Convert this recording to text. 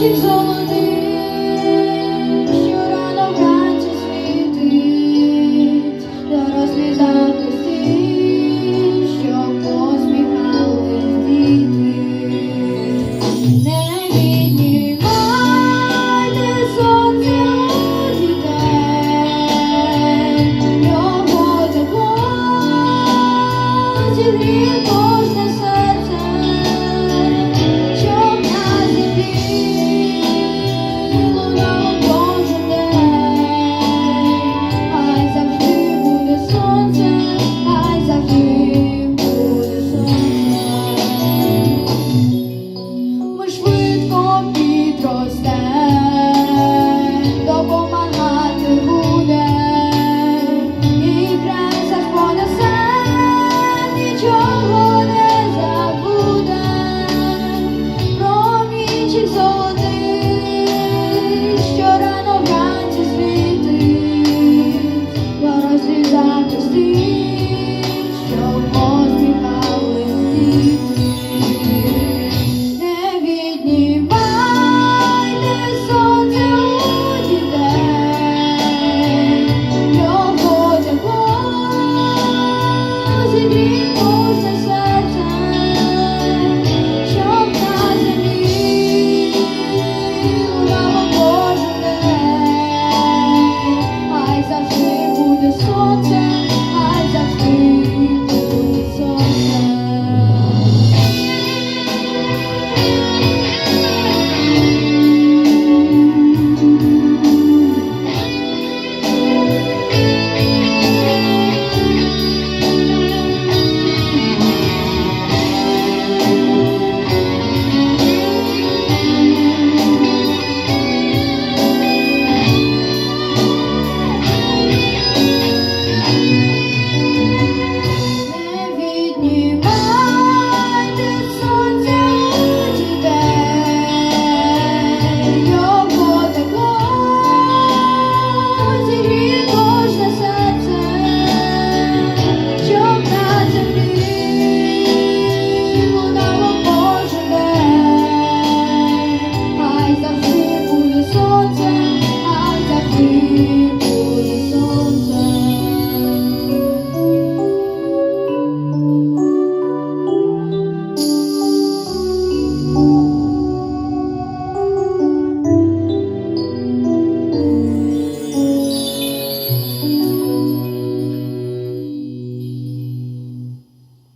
очі золотий, що рано вранці світить, дорослі захисти, що посміхались діти, не віднімайте сонце дітей, його тепло зігрів кожне серце. de igreja.